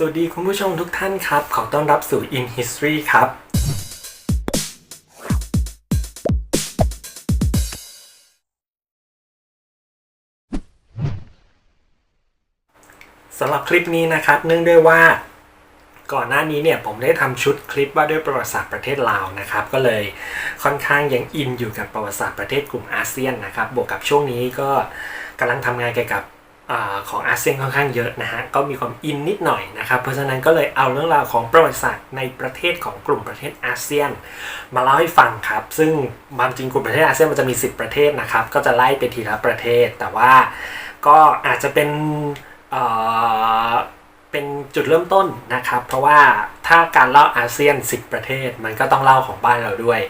สวัสดีคุณผู้ชมทุกท่านครับ ขอต้อนรับสู่ In History ครับ สำหรับคลิปนี้นะครับ เนื่องด้วยว่า ก่อนหน้านี้เนี่ยผมได้ทำชุดคลิปว่าด้วยประวัติศาสตร์ประเทศลาวนะครับ ก็เลยค่อนข้างยังอินอยู่กับประวัติศาสตร์ประเทศกลุ่มอาเซียนนะครับ บวกกับช่วงนี้ก็กำลังทำงานเกี่ยวกับ อของอาเซียนค่อนข้างเยอะนะฮะก็มีความอินนิดหน่อยนะครับเพราะฉะนั้นก็เลยเอาเรื่องราวของประวัติศาสตร์ในประเทศของกลุ่มประเทศอาเซียน มาเล่าให้ฟังครับ ซึ่งความจริงกลุ่มประเทศอาเซียนมันจะมี 10 ประเทศนะครับ ก็จะไล่ไปทีละประเทศแต่ว่าก็อาจจะเป็น เป็นจุดเริ่มต้นนะครับ เพราะว่าถ้าการเล่าอาเซียน 10 ประเทศ มันก็ต้องเล่าของบ้านเราด้วย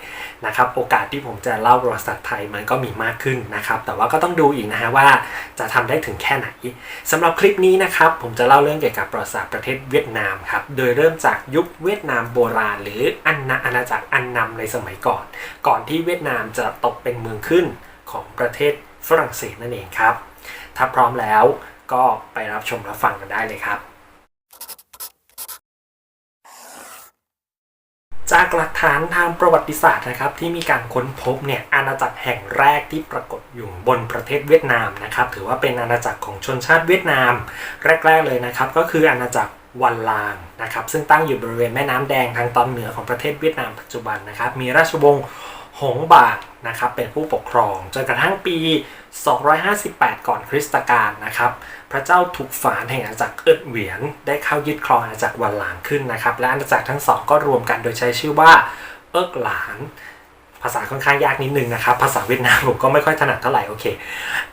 นะครับ โอกาสที่ผมจะเล่าประวัติศาสตร์ไทยมันก็มีมากขึ้นนะครับ แต่ว่าก็ต้องดูอีกนะฮะว่าจะทำได้ถึงแค่ไหนสำหรับคลิปนี้นะครับ ผมจะเล่าเรื่องเกี่ยวกับประวัติศาสตร์ประเทศเวียดนามครับ โดยเริ่มจากยุคเวียดนามโบราณ หรืออันนาอาณาจักรอันนำในสมัยก่อน ก่อนที่เวียดนามจะตกเป็นเมืองขึ้นของประเทศฝรั่งเศสนั่นเองครับ ถ้าพร้อมแล้วก็ไปรับชมรับฟังกันได้เลยครับ จากหลักฐานทางประวัติศาสตร์นะครับที่มีการค้นพบเนี่ยอาณาจักรแห่งแรกที่ปรากฏอยู่บนประเทศเวียดนามนะครับถือว่าเป็นอาณาจักรของชนชาติเวียดนาม แรก ๆเลยนะครับก็คืออาณาจักรวันลางนะครับซึ่งตั้งอยู่บริเวณแม่น้ำแดงทางตอนเหนือของประเทศเวียดนามปัจจุบันนะครับมีราชวงศ์ หงบากนะครับเป็นผู้ปกครองจนกระทั่งปี 258 ก่อนคริสตกาลนะครับ พระเจ้าถูกฝานแห่งอาณาจักรเอิดเหวียน ได้เข้ายึดครองอาณาจักรวันหลางขึ้นนะครับ และอาณาจักรทั้งสองก็รวมกันโดยใช้ชื่อว่าเอิกหลาน ภาษาค่อนข้างยากนิดนึงนะครับ ภาษาเวียดนามผมก็ไม่ค่อยถนัดเท่าไหร่โอเค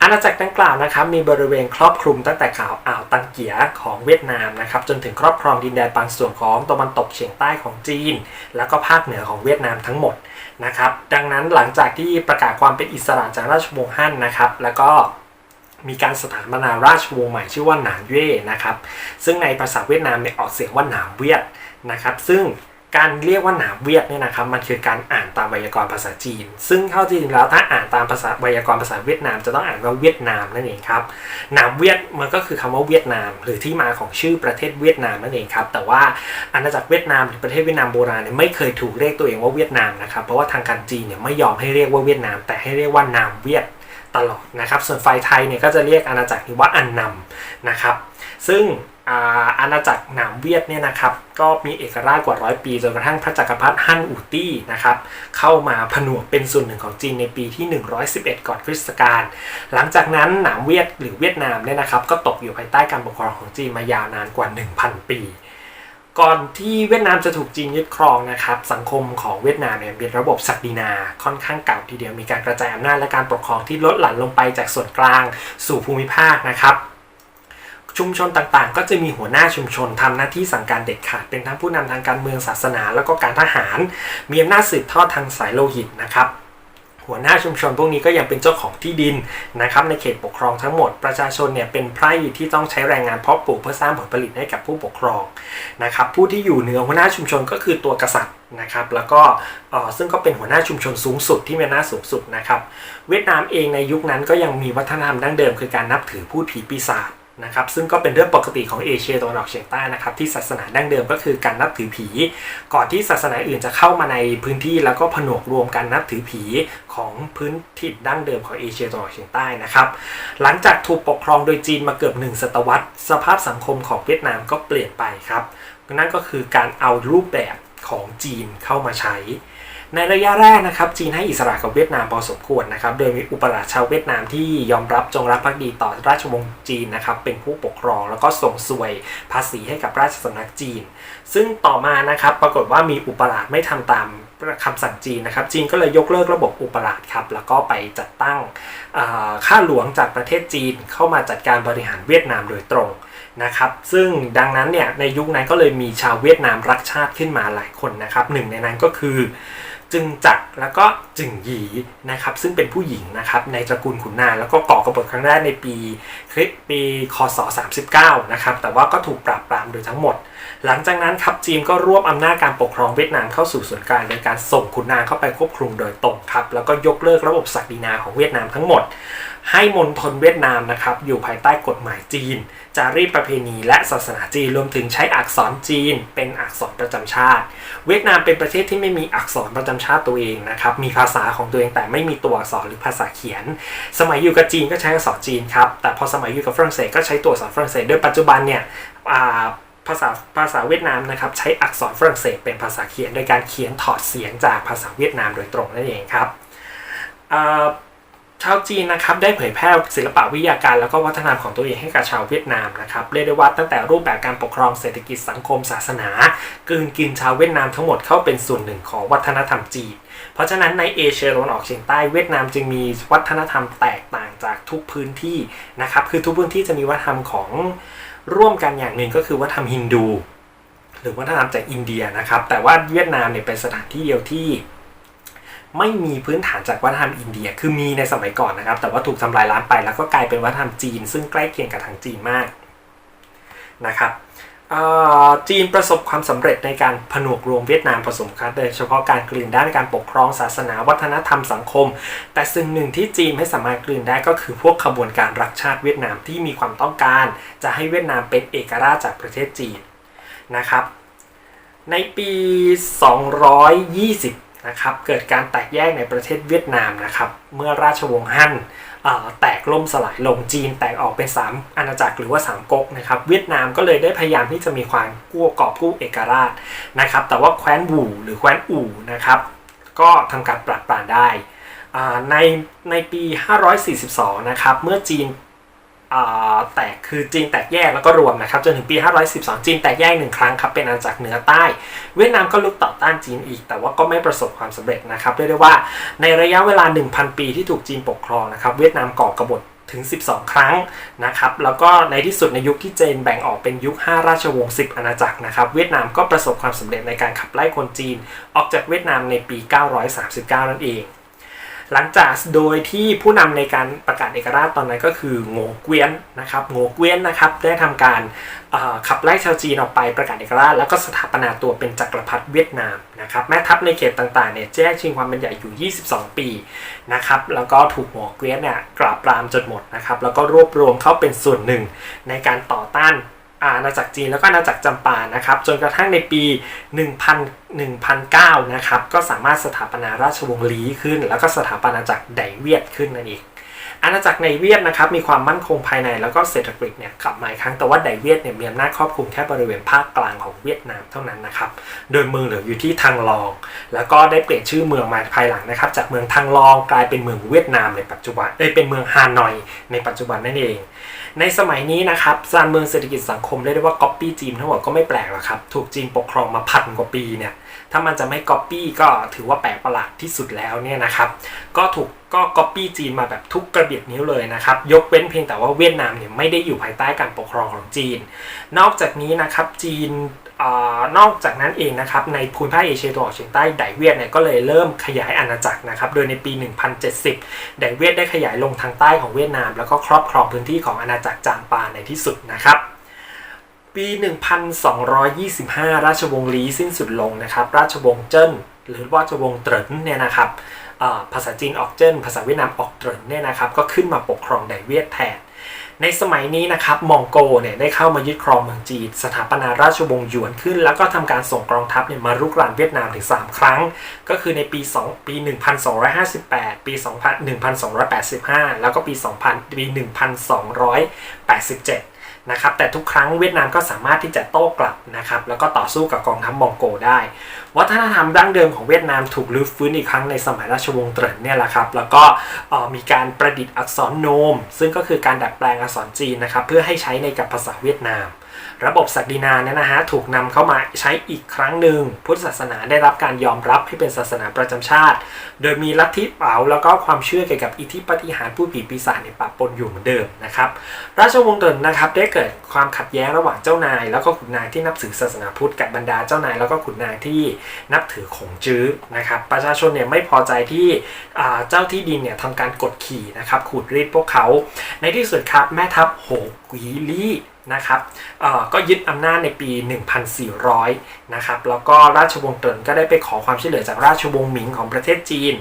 อาณาจักรดังกล่าวนะครับ มีบริเวณครอบคลุมตั้งแต่ข่าวอ่าวตังเกียของเวียดนามนะครับ จนถึงครอบครองดินแดนบางส่วนของตะวันตกเฉียงใต้ของจีน แล้วก็ภาคเหนือของเวียดนามทั้งหมดนะครับ ดังนั้นหลังจากที่ประกาศความเป็นอิสระจากราชวงศ์ฮั่นนะครับ แล้วก็มีการสถาปนาราชวงศ์ใหม่ชื่อว่าหนานเย่นะครับ ซึ่งในภาษาเวียดนามเนี่ยออกเสียงว่าหนามเวียดนะครับ ซึ่ง การเรียกว่าหนามเวียดเนี่ยนะครับมันคือการอ่านตามไวยากรณ์ภาษาจีน ซึ่งเข้าจริงแล้วถ้าอ่านตามภาษาไวยากรณ์ภาษาเวียดนามจะต้องอ่านว่าเวียดนามนั่นเองครับหนามเวียดมันก็คือคำว่าเวียดนาม หรือที่มาของชื่อประเทศเวียดนามนั่นเองครับแต่ว่าอาณาจักรเวียดนามหรือประเทศเวียดนามโบราณเนี่ยไม่เคยถูกเรียกตัวเองว่าเวียดนามนะครับเพราะว่าทางการจีนเนี่ยไม่ยอมให้เรียกว่าเวียดนาม แต่ให้เรียกว่านามเวียดตลอดนะครับส่วนฝ่ายไทยเนี่ยก็จะเรียกอาณาจักรนี้ว่าอันนำนะครับซึ่ง อาณาจักรหนามเวียดเนี่ยนะครับก็มีเอกราชกว่าร้อยปีจนกระทั่งพระจักรพรรดิฮั่นอูตี้นะครับเข้ามาผนวกเป็นส่วนหนึ่งของจีนในปีที่ 111 ก่อนคริสต์กาลหลังจากนั้นหนามเวียดหรือเวียดนามเนี่ยนะครับก็ตกอยู่ภายใต้การปกครองของจีนมายาวนานกว่า 1,000 ปี ก่อนที่เวียดนามจะถูกจีนยึดครองนะครับสังคมของเวียดนามเนี่ยเป็นระบบศักดินาค่อนข้างเก่าทีเดียวมีการกระจายอำนาจและการปกครองที่ลดหลั่นลงไปจากส่วนกลางสู่ภูมิภาคนะครับ ชุมชนต่างๆ ก็จะมีหัวหน้าชุมชนทำหน้าที่สั่งการเด็ดขาด เป็นทั้งผู้นำทางการเมืองศาสนา แล้วก็การทหาร มีอำนาจสืบทอดทางสายโลหิตนะครับหัวหน้าชุมชนพวกนี้ก็ยังเป็นเจ้าของที่ดินนะครับในเขตปกครองทั้งหมดประชาชนเนี่ยเป็นไพร่ที่ต้องใช้แรงงานเพาะปลูกเพื่อสร้างผลผลิตให้กับผู้ปกครองนะครับผู้ที่อยู่เหนือหัวหน้าชุมชนก็คือตัวกษัตริย์นะครับแล้วก็เอ่อซึ่งก็เป็นหัวหน้าชุมชนสูงสุดที่มีอำนาจสูงสุดนะครับเวียดนามเองในยุคนั้นก็ยังมีวัฒนธรรมดั้งเดิมคือการนับถือพูดผีปีศาจ นะครับซึ่งก็เป็นเรื่องปกติของเอเชียตะวันออกเฉียงใต้นะครับที่ศาสนาดั้งเดิมก็คือการนับถือผี ก่อนที่ศาสนาอื่นจะเข้ามาในพื้นที่แล้วก็ผนวกรวมกันนับถือผีของพื้นถิ่นดั้งเดิมของเอเชียตะวันออกเฉียงใต้นะครับหลังจากถูกปกครองโดยจีนมาเกือบหนึ่งศตวรรษ สภาพสังคมของเวียดนามก็เปลี่ยนไปครับนั่นก็คือการเอารูปแบบของจีนเข้ามาใช้ ในระยะแรกนะครับจีนให้อิสระกับเวียดนามพอสมควรนะครับโดยมีอุปราชชาวเวียดนามที่ยอมรับจงรักภักดีต่อราชวงศ์จีนนะครับเป็นผู้ปกครองแล้วก็ส่งสวยภาษีให้กับราชสำนักจีน ซึ่งต่อมานะครับปรากฏว่ามีอุปราชไม่ทำตามคำสั่งจีนนะครับจีนก็เลยยกเลิกระบบอุปราชครับแล้วก็ไปจัดตั้งข้าหลวงจากประเทศจีนเข้ามาจัดการบริหารเวียดนามโดยตรงนะครับซึ่งดังนั้นเนี่ยในยุคนั้นก็เลยมีชาวเวียดนามรักชาติขึ้นมาหลายคนนะครับหนึ่งในนั้นก็คือ จึงจักรแล้วก็จึงหยีนะครับซึ่งเป็นผู้หญิงนะครับในตระกูลขุนนางแล้วก็ก่อกบฏครั้งแรกในปี ปีคศ39 นะครับ แต่ว่าก็ถูกปราบปรามโดยทั้งหมด หลังจากนั้นครับจีนก็รวบอำนาจการปกครองเวียดนามเข้าสู่ส่วนกลางโดยการส่งขุนนางเข้าไปควบคุมโดยตรงครับ แล้วก็ยกเลิกระบบศักดินาของเวียดนามทั้งหมด ให้มณฑลเวียดนามนะครับอยู่ภายใต้กฎหมายจีน จารีตประเพณีและศาสนาจีนรวมถึงใช้อักษรจีน เป็นอักษรประจำชาติ เวียดนามเป็นประเทศที่ไม่มีอักษรประจำชาติตัวเองนะครับ มีภาษาของตัวเองแต่ไม่มีตัวอักษรหรือภาษาเขียน สมัยอยู่กับจีนก็ใช้อักษรจีนครับ แต่พอสมัยอยู่กับฝรั่งเศสก็ใช้ตัวอักษรฝรั่งเศสโดยปัจจุบันเนี่ยภาษาภาษาเวียดนามนะครับใช้อักษรฝรั่งเศสเป็นภาษาเขียนโดยการเขียนถอดเสียงจากภาษาเวียดนามโดยตรงนั่นเองครับชาวจีนนะครับได้เผยแพร่ศิลปะวิทยาการแล้วก็วัฒนธรรมของตัวเองให้กับชาวเวียดนามนะครับเรียกได้ว่าตั้งแต่รูปแบบการปกครองเศรษฐกิจสังคมศาสนากลืนกินชาวเวียดนามทั้งหมดเข้าเป็นส่วนหนึ่งของวัฒนธรรมจีน เพราะฉะนั้นในเอเชียตะวันออกเฉียงใต้เวียดนามจึงมีวัฒนธรรมแตกต่างจากทุกพื้นที่นะครับคือทุกพื้นที่จะมีวัฒนธรรมของร่วมกันอย่างหนึ่งก็คือวัฒนธรรมฮินดูหรือวัฒนธรรมจากอินเดียนะครับ แต่ว่าเวียดนามเนี่ยเป็นสถานที่เดียวที่ไม่มีพื้นฐานจากวัฒนธรรมอินเดีย คือมีในสมัยก่อนนะครับ แต่ว่าถูกทำลายล้างไปแล้วก็กลายเป็นวัฒนธรรมจีน ซึ่งใกล้เคียงกับทางจีนมากนะครับ จีนประสบความสำเร็จในการผนวกรวมเวียดนามผสมกันโดยเฉพาะการกลืนด้านการปกครองศาสนาวัฒนธรรมสังคม แต่สิ่งหนึ่งที่จีนไม่สามารถกลืนได้ก็คือพวกขบวนการรักชาติเวียดนามที่มีความต้องการ จะให้เวียดนามเป็นเอกราชจากประเทศจีนนะครับ ในปี 220นะครับเกิดการแตกแยกในประเทศเวียดนามนะครับเมื่อราชวงศ์ฮั่น แตกล่มสลายลงจีนแตกออกเป็น 3 อาณาจักรหรือว่า 3ก๊กนะครับเวียดนามก็เลยได้พยายามที่จะมีความกู้กอบกู้เอกราชนะครับแต่ว่าแคว้นบู่หรือแคว้นอู่นะครับก็ทำการปราบปรามได้ในในปี 542 นะครับ เมื่อจีน แตกคือจีนแตกแยกแล้วก็รวมนะครับจนถึงปี 512 จีนแตกแยกหนึ่งครั้งครับเป็นอาณาจักรเหนือใต้ เวียดนามก็ลุกต่อต้านจีนอีก แต่ว่าก็ไม่ประสบความสำเร็จนะครับเรียกได้ว่าในระยะเวลา 1,000 ปีที่ถูกจีนปกครองนะครับเวียดนามก่อกบฏถึง 12 ครั้งนะครับ แล้วก็ในที่สุดในยุคที่จีนแบ่งออกเป็นยุค 5 ราชวงศ์ 10 อาณาจักรนะครับ เวียดนามก็ประสบความสำเร็จในการขับไล่คนจีน ออกจากเวียดนามในปี 939 นั่นเอง หลังจากโดยที่ผู้นำในการประกาศเอกราชตอนนั้นก็คือโง่เกวียนนะครับโง่เกวียนนะครับได้ทำการขับไล่ชาวจีนออกไปประกาศเอกราชแล้วก็สถาปนาตัวเป็นจักรพรรดิเวียดนามนะครับแม่ทัพในเขตต่างๆเนี่ยแจ้งชิงความเป็นใหญ่อยู่ 22 ปีนะครับแล้วก็ถูกโง่เกวียนเนี่ยกราบปรามจนหมดนะครับแล้วก็รวบรวมเข้าเป็นส่วนหนึ่งในการต่อต้าน อาณาจักรจีนแล้วก็อาณาจักรจำปานะครับจนกระทั่งในปี 1000 1009นะครับก็สามารถสถาปนาราชวงศ์ลีขึ้น แล้วก็สถาปนาจักรไดเวียดขึ้นนั่นเองอาณาจักรในเวียดนะครับมีความมั่นคงภายในแล้วก็เศรษฐกิจเนี่ยกลับมาอีกครั้งแต่ว่าไดเวียดเนี่ยมีอำนาจครอบคลุมแค่บริเวณภาคกลางของเวียดนามเท่านั้นนะครับโดยเมืองเหลืออยู่ที่ทางลอง แล้วก็ได้เปลี่ยนชื่อเมืองมาภายหลังนะครับจากเมืองทางลองกลายเป็นเมืองเวียดนามในปัจจุบันเอ้ยเป็นเมืองฮานอยในปัจจุบันนั่นเอง ในสมัยนี้นะครับซานเมืองเศรษฐกิจสังคมเรียกได้ว่าก๊อปปี้จีนทั้งหมดก็ไม่แปลกหรอกครับ ถูกจีนปกครองมาพันกว่าปีเนี่ยถ้ามันจะไม่ก๊อปปี้ก็ถือว่าแปลกประหลาดที่สุดแล้วเนี่ยนะครับ ก็ถูกก็ก๊อปปี้จีนมาแบบทุกกระเบียดนิ้วเลยนะครับ ยกเว้นเพียงแต่ว่าเวียดนามเนี่ยไม่ได้อยู่ภายใต้การปกครองของจีน นอกจากนี้นะครับจีน ออนอกจากนั้นเองนะครับในภูมิภาคเอเชียตะวันออกเฉียงใต้ไดเวียดเนี่ยก็เลยเริ่มขยายอาณาจักรนะครับโดยในปี 1070 ไดเวียดได้ขยายลงทางใต้ของเวียดนาม แล้วก็ครอบครองพื้นที่ของอาณาจักรจางปาในที่สุดนะครับปี 1225 ราชวงศ์ลีสิ้นสุดลงนะครับ ราชวงศ์เจิ้นหรือราชวงศ์เตรินเนี่ยนะครับภาษาจีนออกเจิ้นภาษาเวียดนามออกเตรินเนี่ยนะครับก็ขึ้นมาปกครองไดเวียดแทน ในสมัยนี้นะครับมองโกเนี่ยได้เข้ามายึดครองเมืองจีนสถาปนาราชวงศ์หยวนขึ้น แล้วก็ทำการส่งกองทัพเนี่ยมารุกรานเวียดนามถึง 3 ครั้ง ก็คือในปี 2 ปี 1258 ปี 2000 1285 แล้วก็ปี 2000 ปี 1287 นะครับแต่ทุกครั้งเวียดนามก็สามารถที่จะโต้กลับนะครับแล้วก็ต่อสู้กับกองทัพมองโกได้ วัฒนธรรมดั้งเดิมของเวียดนามถูกลื้อฟื้นอีกครั้งในสมัยราชวงศ์เตรินเนี่ยแหละครับแล้วก็มีการประดิษฐ์อักษรโนม ซึ่งก็คือการดัดแปลงอักษรจีนนะครับเพื่อให้ใช้ในกับภาษาเวียดนาม ระบบศักดินาเนี่ยนะฮะถูกนำเข้ามาใช้อีกครั้งหนึ่ง พุทธศาสนาได้รับการยอมรับให้เป็นศาสนาประจำชาติ โดยมีลัทธิเป๋าแล้วก็ความเชื่อเกี่ยวกับอิทธิปฏิหารผู้ผีปีศาจในยปะปนอยู่เหมือนเดิมนะครับ ราชวงศ์เดินนะครับได้เกิดความขัดแย้งระหว่างเจ้านาย แล้วก็ขุนนางที่นับถือศาสนาพุทธกับบรรดาเจ้านายแล้วก็ขุนนางที่นับถือของจื้อนะครับ ประชาชนเนี่ยไม่พอใจที่เจ้าที่ดินเนี่ยทำการกดขี่นะครับขูดรีดพวกเขา ในที่สุดครับแม่ทัพโหกวีลี่ นะครับก็ยึดอำนาจในปี 1400 นะครับ แล้วก็ราชวงศ์เตินก็ได้ไปขอความช่วยเหลือจากราชวงศ์หมิงของประเทศจีน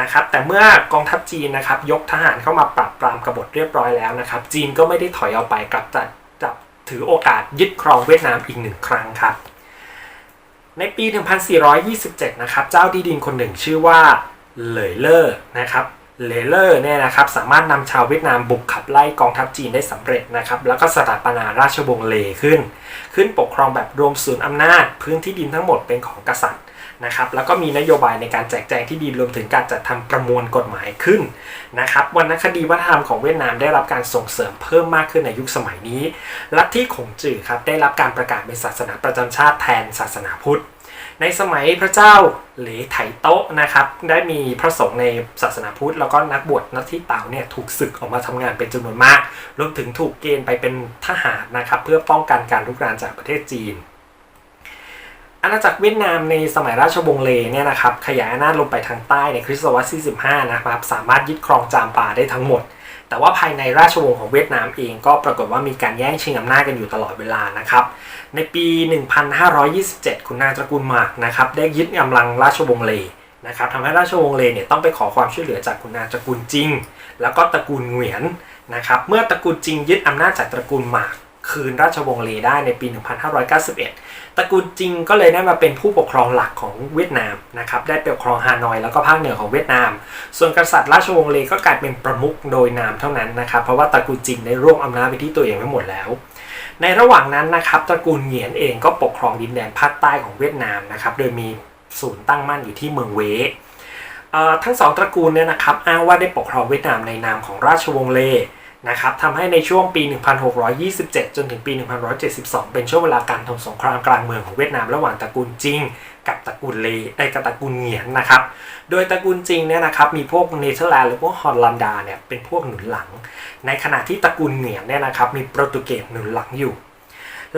นะครับ แต่เมื่อกองทัพจีนนะครับยกทหารเข้ามาปราบปรามกบฏเรียบร้อยแล้วนะครับ จีนก็ไม่ได้ถอยเอาไปกลับจัดจับถือโอกาสยึดครองเวียดนามอีกหนึ่งครั้งครับ ในปี 1427 นะครับ เจ้าที่ดินคนหนึ่งชื่อว่าเหลยเลอร์นะครับ เลเลอร์เนี่ยนะครับสามารถนำชาวเวียดนามบุกขับไล่กองทัพจีนได้สำเร็จนะครับแล้วก็สถาปนาราชวงศ์เลขึ้น ขึ้นปกครองแบบรวมศูนย์อำนาจ พื้นที่ดินทั้งหมดเป็นของกษัตริย์นะครับแล้วก็มีนโยบายในการแจกแจงที่ดินรวมถึงการจัดทำประมวลกฎหมายขึ้นนะครับวรรณคดีวัฒนธรรมของเวียดนามได้รับการส่งเสริมเพิ่มมากขึ้นในยุคสมัยนี้ ลัทธิขงจื่อครับได้รับการประกาศเป็นศาสนาประจำชาติแทนศาสนาพุทธ ในสมัยพระเจ้าเหลไถโต๊ะนะครับ ได้มีพระสงฆ์ในศาสนาพุทธ แล้วก็นักบวชนักที่เต่าเนี่ยถูกศึกออกมาทำงานเป็นจำนวนมาก รวมถึงถูกเกณฑ์ไปเป็นทหารนะครับ เพื่อป้องกันการลุกรานจากประเทศจีน อาณาจักรเวียดนามในสมัยราชวงศ์เลเนี่ยนะครับขยายอำนาจลงไปทางใต้ในคริสตศตวรรษที่ 15 นะครับ สามารถยึดครองจามปาได้ทั้งหมด แต่ว่าภายในราชวงศ์ของเวียดนามเองก็ปรากฏว่ามีการแย่งชิงอำนาจกันอยู่ตลอดเวลานะครับ ในปี 1527 คุณนางตระกูลหมากนะครับได้ยึดกำลังราชวงศ์เลนะครับทำให้ราชวงศ์เลเนี่ยต้องไปขอความช่วยเหลือจากคุณนางตระกูลจิง แล้วก็ตระกูลเหวียนนะครับ เมื่อตระกูลจิงยึดอำนาจจากตระกูลหมาก คืนราชวงศ์เลได้ในปี 1591 ตระกูลจิงก็เลยได้มาเป็นผู้ปกครองหลักของเวียดนามนะครับ ได้ปกครองฮานอยแล้วก็ภาคเหนือของเวียดนาม ส่วนกษัตริย์ราชวงศ์เลก็กลายเป็นประมุขโดยนามเท่านั้นนะครับ เพราะว่าตระกูลจิงได้รวบอำนาจไปที่ตัวเองไว้หมดแล้วในระหว่างนั้นนะครับตระกูลเหงียนเองก็ปกครองดินแดนภาคใต้ของเวียดนามนะครับโดยมีศูนย์ตั้งมั่นอยู่ที่เมืองเวทั้งสองตระกูลเนี่ยนะครับอ้างว่าได้ปกครองเวียดนามในนามของราชวงศ์เล นะครับทำให้ในช่วงปี 1627 จนถึงปี 1672 เป็นช่วงเวลาการทำสงครามกลางเมืองของเวียดนามระหว่างตระกูลจิงกับตระกูลเลไอ้กับตระกูลเหงียนนะครับ โดยตระกูลจิงเนี่ยนะครับมีพวกเนเธอร์แลนด์หรือพวกฮอลแลนดาเนี่ยเป็นพวกหนุนหลัง ในขณะที่ตระกูลเหงียนเนี่ยนะครับมีโปรตุเกสหนุนหลังอยู่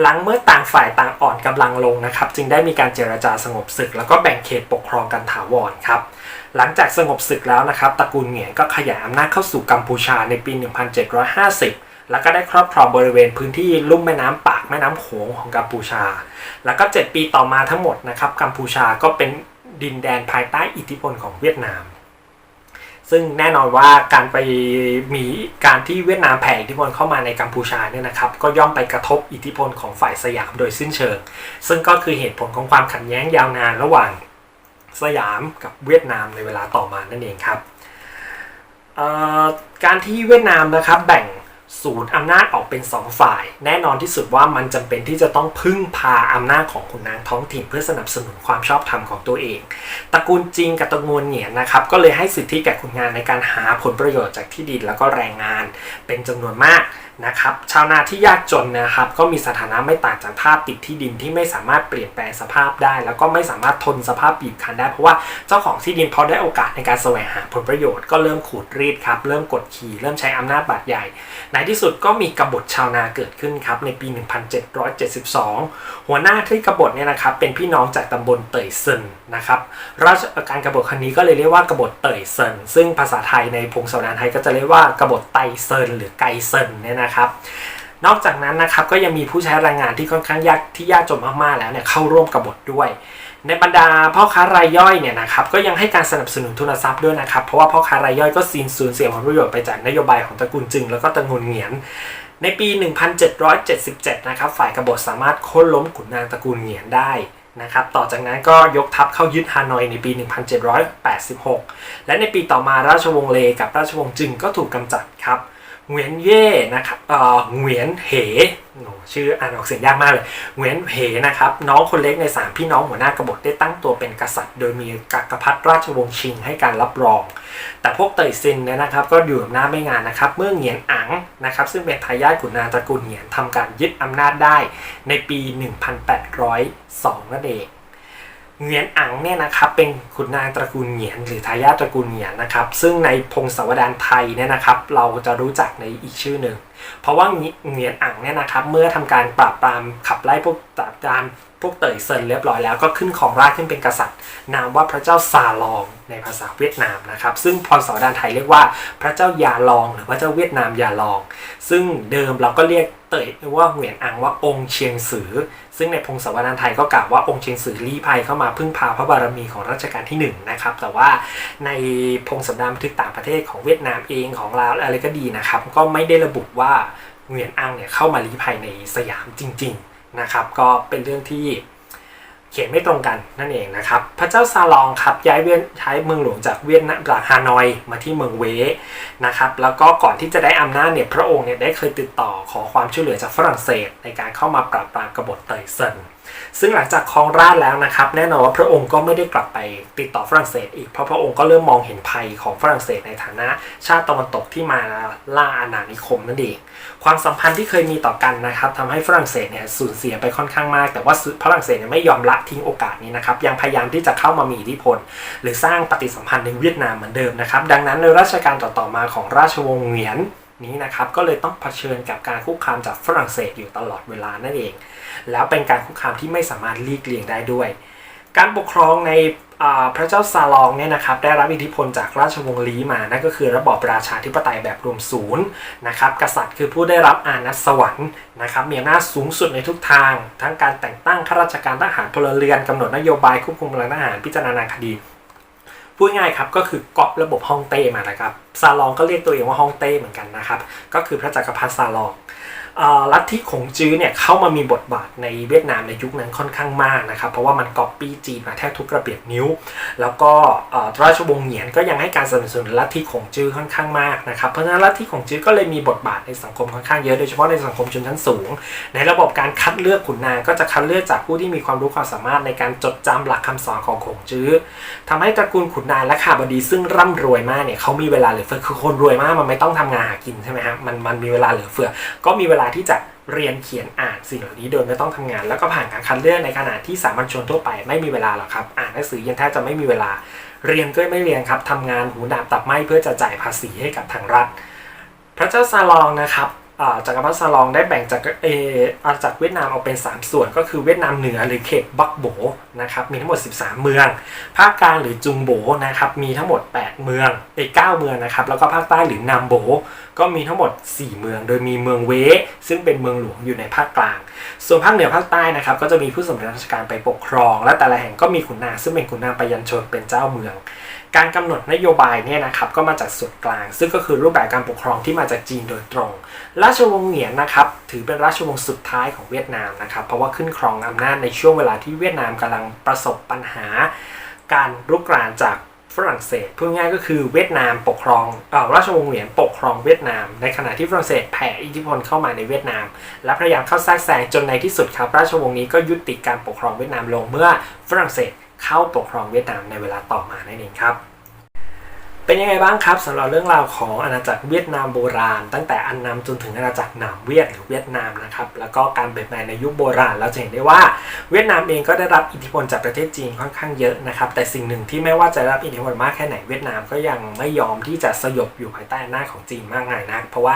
หลังเมื่อต่างฝ่ายต่างอ่อนกำลังลงนะครับ จึงได้มีการเจรจาสงบศึก แล้วก็แบ่งเขตปกครองกันถาวรครับ หลังจากสงบศึกแล้วนะครับตระกูลเหงียนก็ขยายอำนาจเข้าสู่กัมพูชาในปี 1750 แล้วก็ได้ครอบครองบริเวณพื้นที่ลุ่มแม่น้ำปากแม่น้ำโขงของกัมพูชา แล้วก็ 7 ปีต่อมาทั้งหมดนะครับกัมพูชาก็เป็นดินแดนภายใต้อิทธิพลของเวียดนาม ซึ่งแน่นอนว่าการไปมีการที่เวียดนามแผ่อิทธิพลเข้ามาในกัมพูชาเนี่ยนะครับก็ย่อมไปกระทบอิทธิพลของฝ่ายสยามโดยสิ้นเชิง ซึ่งก็คือเหตุผลของความขัดแย้งยาวนานระหว่างสยามกับเวียดนามในเวลาต่อมานั่นเองครับการที่เวียดนามนะครับแบ่ง ศูนย์อำนาจออกเป็น 2 ฝ่าย แน่นอนที่สุดว่ามันจำเป็นที่จะต้องพึ่งพาอำนาจของขุนนางท้องถิ่นเพื่อสนับสนุนความชอบธรรมของตัวเอง ตระกูลจิงกับตระกูลเหนียนนะครับก็เลยให้สิทธิแก่ขุนนางในการหาผลประโยชน์จากที่ดินแล้วก็แรงงานเป็นจำนวนมาก นะครับชาวนาที่ยากจนนะครับก็มีสถานะไม่ต่างจากทาสติดที่ดินที่ไม่สามารถเปลี่ยนแปลงสภาพได้ แล้วก็ไม่สามารถทนสภาพบีบคั้นได้เพราะว่าเจ้าของที่ดินพอได้โอกาสในการแสวงหาผลประโยชน์ก็เริ่มขูดรีดครับเริ่มกดขี่เริ่มใช้อำนาจบาดใหญ่ ในที่สุดก็มีกบฏชาวนาเกิดขึ้นครับในปี 1772 หัวหน้าที่กบฏเนี่ยนะครับเป็นพี่น้องจากตำบลเตยซินนะครับราชการกบฏครั้งนี้ก็เลยเรียกว่ากบฏเตยเซินซึ่งภาษาไทยในพงศาวดารไทยก็จะเรียกว่ากบฏไตเซินหรือไกเซินเนี่ยนะครับนอกจากนั้นนะครับก็ยังมีผู้ใช้แรงงานที่ค่อนข้างยากที่ยากจนมากๆแล้วเนี่ยเข้าร่วมกบฏด้วย ในบรรดาพ่อค้ารายย่อยเนี่ยนะครับก็ยังให้การสนับสนุนทุนทรัพย์ด้วยนะครับ เพราะว่าพ่อค้ารายย่อยก็ซีนสูญเสียผลประโยชน์ไปจากนโยบายของตระกูลจึง แล้วก็ตระกูลเหงียน ในปี 1777 นะครับฝ่ายกบฏสามารถโค่นล้มขุนนางตระกูลเหงียนได้ นะครับต่อจากนั้นก็ยกทัพเข้ายึดฮานอยในปี 1786 และในปีต่อมาราชวงศ์เลกับราชวงศ์จึงก็ถูกกำจัดครับ เหวียนเย่นะครับเอ่อเหวียนเหโชื่ออ่านออกเสียงยากมากเลยเหวียนเหนะครับ น้องคนเล็กในสามพี่น้องหัวหน้ากบฏได้ตั้งตัวเป็นกษัตริย์ โดยมีกักกพัฒราชวงศ์ชิงให้การรับรอง แต่พวกเตยซินเนี่ยนะครับ ก็อยู่อำนาจไม่งานนะครับ เมื่อเหงียนอังนะครับ ซึ่งเป็นทายาทขุนนางตระกูลเหงียนทำการยึดอำนาจได้ในปี 1802 นั่นเอง เหงียนอังเนี่ยนะครับเป็นขุนนางตระกูลเหงียนหรือทายาทตระกูลเหงียนนะครับซึ่งในพงศาวดารไทยเนี่ยนะครับเราจะรู้จักในอีกชื่อหนึ่งเพราะว่าเหงียนอังเนี่ยนะครับเมื่อทำการปราบปรามขับไล่พวกปราบปราม พวกเตยเซินเรียบร้อยแล้วก็ขึ้นของราชขึ้นเป็นกษัตริย์ นามว่าพระเจ้าซาลองในภาษาเวียดนามนะครับ ซึ่งพรสวดานไทยเรียกว่าพระเจ้ายาลอง หรือพระเจ้าเวียดนามยาลอง ซึ่งเดิมเราก็เรียกเตยว่าเหวียนอังว่าองค์เชียงสือ ซึ่งในพงศาวดารไทยก็กล่าวว่าองค์เชียงสือลี้ภัยเข้ามาพึ่งพาพระบารมีของรัชกาลที่หนึ่งนะครับ แต่ว่าในพงศาวดารบันทึกต่างประเทศของเวียดนามเองของลาวอะไรก็ดีนะครับ ก็ไม่ได้ระบุว่าเหวียนอังเนี่ยเข้ามาลี้ภัยในสยามจริง ๆ นะครับ ก็เป็นเรื่องที่เขียนไม่ตรงกันนั่นเองนะครับ พระเจ้าซาลองครับย้ายเวียนย้ายเมืองหลวงจากเวียดนามจากฮานอยมาที่เมืองเวนะครับ แล้วก็ก่อนที่จะได้อำนาจเนี่ยพระองค์เนี่ยได้เคยติดต่อขอความช่วยเหลือจากฝรั่งเศส ในการเข้ามาปราบปรามกบฏเตยเซิน ซึ่งหลังจากครองราชแล้วนะครับ แน่นอนว่าพระองค์ก็ไม่ได้กลับไปติดต่อฝรั่งเศสอีกเพราะพระองค์ก็เริ่มมองเห็นภัยของฝรั่งเศสในฐานะชาติตะวันตกที่มาล่าอาณานิคมนั่นเองความสัมพันธ์ที่เคยมีต่อกันนะครับทำให้ฝรั่งเศสเนี่ยสูญเสียไปค่อนข้างมาก แต่ว่าฝรั่งเศสเนี่ยไม่ยอมละทิ้งโอกาสนี้นะครับยังพยายามที่จะเข้ามามีอิทธิพล หรือสร้างปฏิสัมพันธ์ในเวียดนามเหมือนเดิมนะครับดังนั้นในรัชกาลต่อๆมาของราชวงศ์เหวียน นี้นะครับก็เลยต้องเผชิญกับการคุกคามจากฝรั่งเศสอยู่ตลอดเวลานั่นเอง แล้วเป็นการคุกคามที่ไม่สามารถลีกเลี่ยงได้ด้วย การปกครองในพระเจ้าซาลองเนี่ยนะครับได้รับอิทธิพลจากราชวงศ์ลีมา นั่นก็คือระบอบราชาธิปไตยแบบรวมศูนย์นะครับกษัตริย์คือผู้ได้รับอานัสวรรค์นะครับมีอำนาจสูงสุดในทุกทาง ทั้งการแต่งตั้งข้าราชการทหารพลเรือนกำหนดนโยบายควบคุมกำลังทหารพิจารณาคดี พูดง่ายครับก็คือก๊อประบบฮ่องเต้มานะครับซาลองก็เรียกตัวเองว่าฮ่องเต้เหมือนกันนะครับ ก็คือพระจักรพรรดิซาลอง ลัทธิขงจื้อเนี่ยเข้ามามีบทบาทในเวียดนามในยุคนั้นค่อนข้างมากนะครับ เพราะว่ามันก๊อปปี้จีนมาแทบทุกกระเบียดนิ้ว แล้วก็ราชวงศ์เหงียนก็ยังให้การสนับสนุนลัทธิขงจื้อค่อนข้างมากนะครับ เพราะฉะนั้นลัทธิขงจื้อก็เลยมีบทบาทในสังคมค่อนข้างเยอะโดยเฉพาะในสังคมชนชั้นสูง ในระบบการคัดเลือกขุนนางก็จะคัดเลือกจากผู้ที่มีความรู้ความสามารถในการจดจำหลักคำสอนของขงจื้อทำให้ตระกูลขุนนางและข้าบดีซึ่งร่ำรวยมากเนี่ยเขามีเวลาเหลือเฟือคือคนรวยมากมันไม่ต้องทำงานหากินใช่ไหมฮะมันมันมีเวลาเหลือเฟือก็มีเวลาที่จะเรียนเขียนอ่านสิ่งเหล่านี้โดยไม่ต้องทำงาน แล้วก็ผ่านการคัดเลือกในขณะที่สามัญชนทั่วไปไม่มีเวลาหรอกครับ อ่านหนังสือยังแทบจะไม่มีเวลาเรียนก็ไม่เรียนครับทำงานหูดาบตับไม้เพื่อจะจ่ายภาษีให้กับทางรัฐ พระเจ้าซาลองนะครับ จักรพรรดิซาลองได้แบ่งจากเออาจากเวียดนามออกเป็น 3 ส่วน ก็คือเวียดนามเหนือหรือเขตบักโบนะครับมีทั้งหมด 13 เมือง ภาคกลางหรือจุงโบนะครับมีทั้งหมด 8 เมืองเอย9เมืองนะครับแล้วก็ภาคใต้หรือนามโบ ก็มีทั้งหมด 4 เมือง โดยมีเมืองเว ซึ่งเป็นเมืองหลวงอยู่ในภาคกลาง ส่วนภาคเหนือภาคใต้นะครับก็จะมีผู้สำเร็จราชการไปปกครอง และแต่ละแห่งก็มีขุนนางซึ่งเป็นขุนนางปยัญชนเป็นเจ้าเมือง การกำหนดนโยบายเนี่ยนะครับก็มาจากส่วนกลาง ซึ่งก็คือรูปแบบการปกครองที่มาจากจีนโดยตรง ราชวงศ์เหงียนนะครับถือเป็นราชวงศ์สุดท้ายของเวียดนามนะครับเพราะว่าขึ้นครองอำนาจในช่วงเวลาที่เวียดนามกำลังประสบปัญหา การรุกรานจากฝรั่งเศสพูดง่ายก็คือเวียดนามปกครองอ่อราชวงศ์เหงียนปกครองเวียดนาม ในขณะที่ฝรั่งเศสแผ่อิทธิพลเข้ามาในเวียดนาม และพยายามเข้าแทรกแซงจนในที่สุดครับ ราชวงศ์นี้ก็ยุติการปกครองเวียดนามลงเมื่อฝรั่งเศส เข้าปกครองเวียดนามในเวลาต่อมานั่นเองครับ เป็นยังไงบ้างครับสำหรับเรื่องราวของอาณาจักรเวียดนามโบราณ ตั้งแต่อันนำจนถึงอาณาจักรหนามเวียดหรือเวียดนามนะครับแล้วก็การเปลี่ยนแปลงในยุคโบราณเราจะเห็นได้ว่าเวียดนามเองก็ได้รับอิทธิพลจากประเทศจีนค่อนข้างเยอะนะครับแต่สิ่งหนึ่งที่ไม่ว่าจะรับอิทธิพลมากแค่ไหนเวียดนามก็ยังไม่ยอมที่จะสยบอยู่ภายใต้อำนาจของจีนมากนักนะเพราะว่า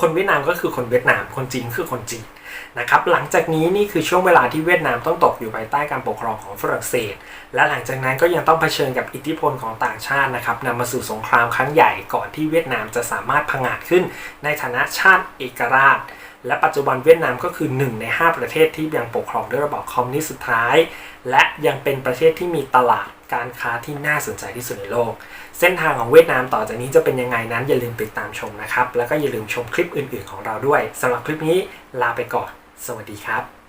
คนเวียดนามก็คือคนเวียดนาม คนจีนคือคนจีน นะครับหลังจากนี้นี่คือช่วงเวลาที่เวียดนามต้องตกอยู่ภายใต้การปกครองของฝรั่งเศส และหลังจากนั้นก็ยังต้องเผชิญกับอิทธิพลของต่างชาตินะครับนำมาสู่สงครามครั้งใหญ่ก่อนที่เวียดนามจะสามารถผงอาดขึ้น ในฐานะชาติเอกราช และปัจจุบันเวียดนามก็คือ 1 ใน 5 ประเทศที่ยังปกครองด้วยระบอบคอมมิวนิสต์สุดท้าย และยังเป็นประเทศที่มีตลาดการค้าที่น่าสนใจที่สุดในโลก เส้นทางของเวียดนามต่อจากนี้จะเป็นยังไงนั้นอย่าลืมติดตามชมนะครับ แล้วก็อย่าลืมชมคลิปอื่นๆของเราด้วยสำหรับคลิปนี้ลาไปก่อน สวัสดีครับ